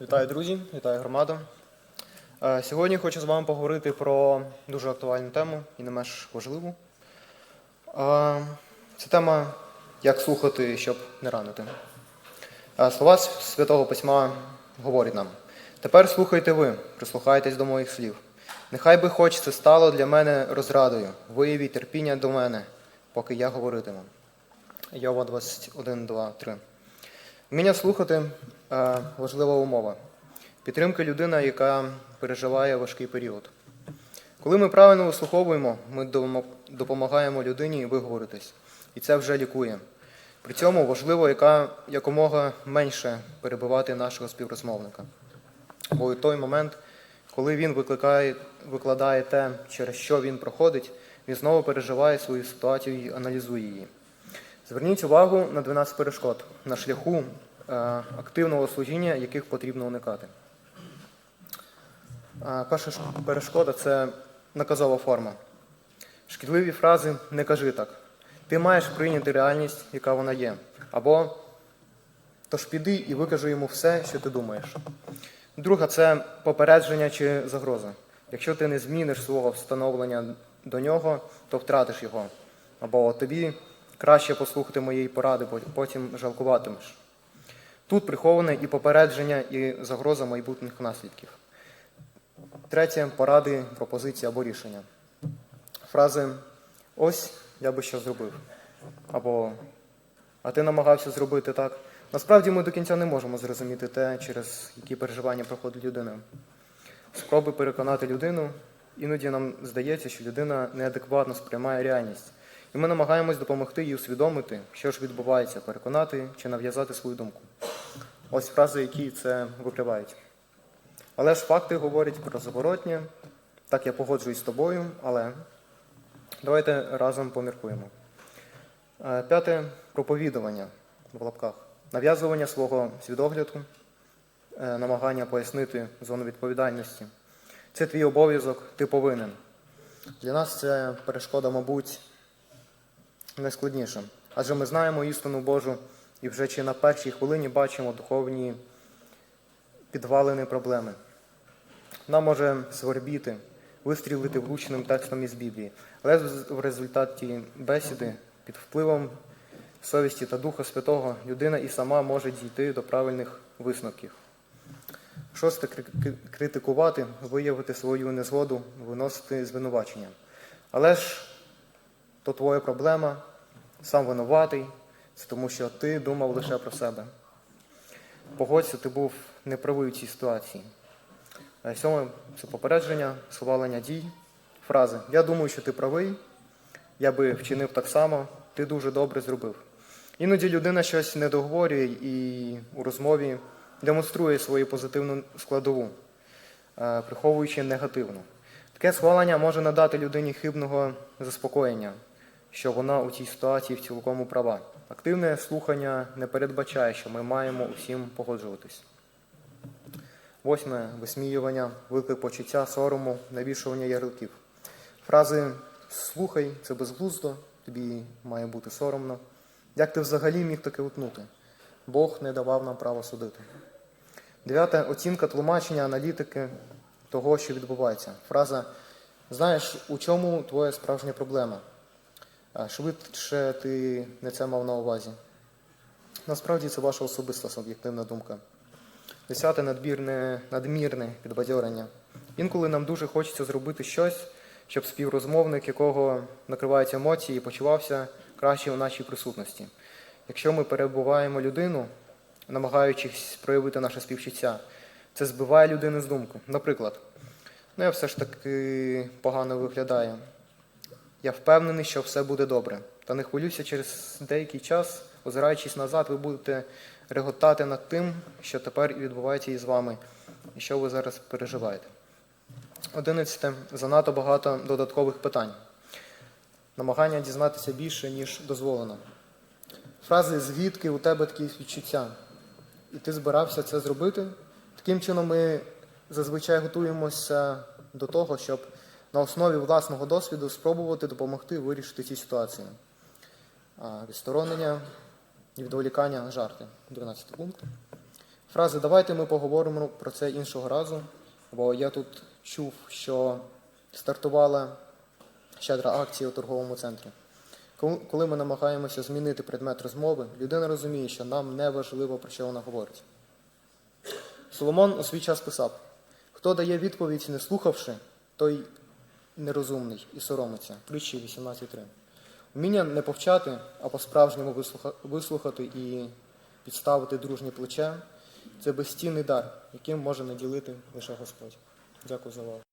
Вітаю, друзі, вітаю громада. Е, Сьогодні хочу з вами поговорити про дуже актуальну тему і не менш важливу. Е, Це тема як слухати, щоб не ранити. Е, Слова Святого Письма говорять нам: тепер слухайте ви, прислухайтесь до моїх слів. Нехай би хоч це стало для мене розрадою, виявіть терпіння до мене, поки я говоритиму. Йова 21, 2, 3. Вміння слухати е, важлива умова. Підтримка людина, яка переживає важкий період. Коли ми правильно вислуховуємо, ми допомагаємо людині виговоритись, і це вже лікує. При цьому важливо яка, якомога менше перебивати нашого співрозмовника. Бо у той момент, коли він викликає, викладає те, через що він проходить, він знову переживає свою ситуацію і аналізує її. Зверніть увагу на 12 перешкод на шляху е, активного служіння, яких потрібно уникати. Е, Перша перешкода це наказова форма. Шкідливі фрази не кажи так. Ти маєш прийняти реальність, яка вона є. Або тож піди і викажи йому все, що ти думаєш. Друга це попередження чи загроза. Якщо ти не зміниш свого встановлення до нього, то втратиш його. Або тобі краще послухати моєї поради, бо потім жалкуватимеш. Тут приховане і попередження, і загроза майбутніх наслідків. Третє поради, пропозиції або рішення. Фрази ось я би що зробив. Або а ти намагався зробити так. Насправді ми до кінця не можемо зрозуміти те, через які переживання проходить людина. Спроби переконати людину, іноді нам здається, що людина неадекватно сприймає реальність. І ми намагаємось допомогти їй усвідомити, що ж відбувається, переконати чи нав'язати свою думку. Ось фрази, які це викривають. Але ж факти говорять про заворотнє. Так я погоджуюсь з тобою, але давайте разом поміркуємо. Е, П'яте проповідування в лапках. Нав'язування свого свідогляду, е, намагання пояснити зону відповідальності. Це твій обов'язок, ти повинен. Для нас це перешкода, мабуть, найскладніша. Адже ми знаємо істину Божу і вже чи на першій хвилині бачимо духовні підвалини проблеми. Нам може свербіти, вистрілити влучним текстом із Біблії, але в результаті бесіди під впливом совісті та Духа Святого людина і сама може дійти до правильних висновків. Шосте критикувати, виявити свою незгоду, виносити звинувачення. Але ж то твоя проблема, сам винуватий, це тому що ти думав лише про себе. Погодься, ти був неправий у цій ситуації. Е, Сьоме це попередження, схвалення дій, фрази. Я думаю, що ти правий, я би вчинив так само, ти дуже добре зробив. Іноді людина щось не договорює і у розмові демонструє свою позитивну складову, е, приховуючи негативну. Таке схвалення може надати людині хибного заспокоєння, що вона у цій ситуації в цілкому права. Активне слухання не передбачає, що ми маємо усім погоджуватись. Восьме висміювання, виклик почуття, сорому, навішування ярликів. Фрази слухай, це безглуздо, тобі має бути соромно. Як ти взагалі міг таке утнути? Бог не давав нам права судити. Дев'яте оцінка тлумачення, аналітики того, що відбувається. Фраза Знаєш, у чому твоя справжня проблема? Швидше ти не це мав на увазі. Насправді це ваша особиста суб'єктивна думка. Десяте надмірне, надмірне підбадьорення. Інколи нам дуже хочеться зробити щось, щоб співрозмовник, якого накривають емоції, почувався краще у нашій присутності. Якщо ми перебуваємо людину, намагаючись проявити наше співчуття, це збиває людину з думки. Наприклад, ну я все ж таки погано виглядаю. Я впевнений, що все буде добре. Та не хвилюйся через деякий час, озираючись назад, ви будете реготати над тим, що тепер відбувається із вами, і що ви зараз переживаєте. Одинадцяте. Занадто багато додаткових питань. Намагання дізнатися більше, ніж дозволено. Фрази звідки у тебе такі відчуття? І ти збирався це зробити? Таким чином ми зазвичай готуємося до того, щоб на основі власного досвіду спробувати допомогти вирішити ці ситуації. Відсторонення, відволікання, жарти. 12 пункт. Фрази давайте ми поговоримо про це іншого разу, бо я тут чув, що стартувала щедра акція у торговому центрі. Коли ми намагаємося змінити предмет розмови, людина розуміє, що нам не важливо, про що вона говорить. Соломон у свій час писав: хто дає відповідь, не слухавши, той нерозумний і соромиться. Притчі 18.3. Вміння не повчати, а по-справжньому вислухати і підставити дружнє плече це безцінний дар, яким може наділити лише Господь. Дякую за увагу.